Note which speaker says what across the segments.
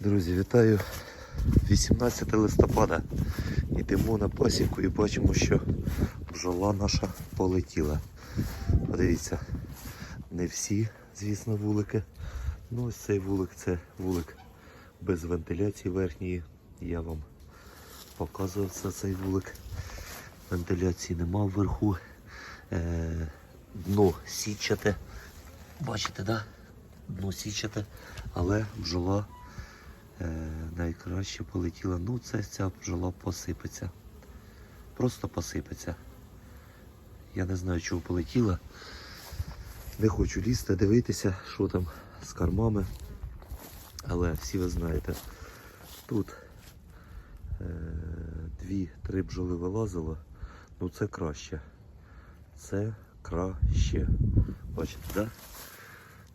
Speaker 1: Друзі, вітаю 18 листопада. Йдемо на пасіку і бачимо, що бджола наша полетіла. Подивіться, не всі, звісно, вулики. Ну, ось цей вулик це вулик без вентиляції верхньої. Я вам показував це цей вулик. Вентиляції нема вверху. Е, дно січате. Бачите, да? Дно січате, але бджола найкраще полетіла. Ну, це ця бджола посипеться. Просто посипеться. Я не знаю, чого полетіла. Не хочу лізти, дивитися, що там з кормами. Але всі ви знаєте, тут е, дві-три бджоли вилазило. Ну це краще. Це краще. Бачите? Да?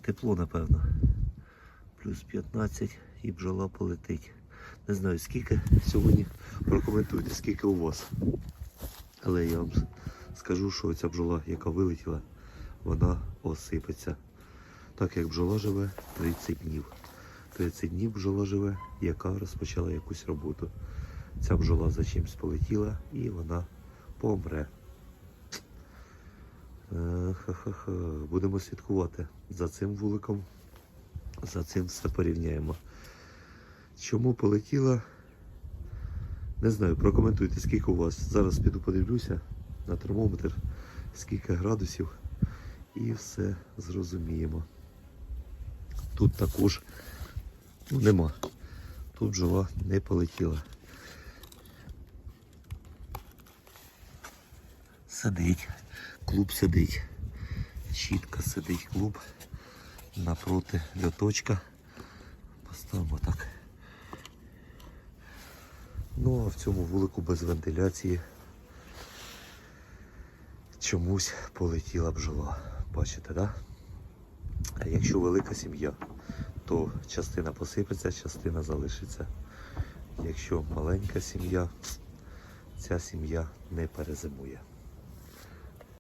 Speaker 1: Тепло, напевно. Плюс 15 і бджола полетить. Не знаю скільки сьогодні. Прокоментуйте, скільки у вас. Але я вам скажу, що ця бджола, яка вилетіла, вона осипеться. Так як бджола живе 30 днів. 30 днів бджола живе, яка розпочала якусь роботу. Ця бджола за чимсь полетіла і вона помре. Е, Ха-ха-ха. Будемо слідкувати за цим вуликом. За цим все порівняємо. Чому полетіла? Не знаю, прокоментуйте, скільки у вас. Зараз піду подивлюся на термометр, скільки градусів, і все зрозуміємо. Тут також нема. Тут бджола не полетіла. Сидить. Клуб сидить. Чітко сидить клуб. Напроти льоточка. Поставимо так. Ну а в цьому вулику без вентиляції чомусь полетіла бджола. Бачите, да? А якщо велика сім'я, то частина посипеться, частина залишиться. Якщо маленька сім'я, ця сім'я не перезимує.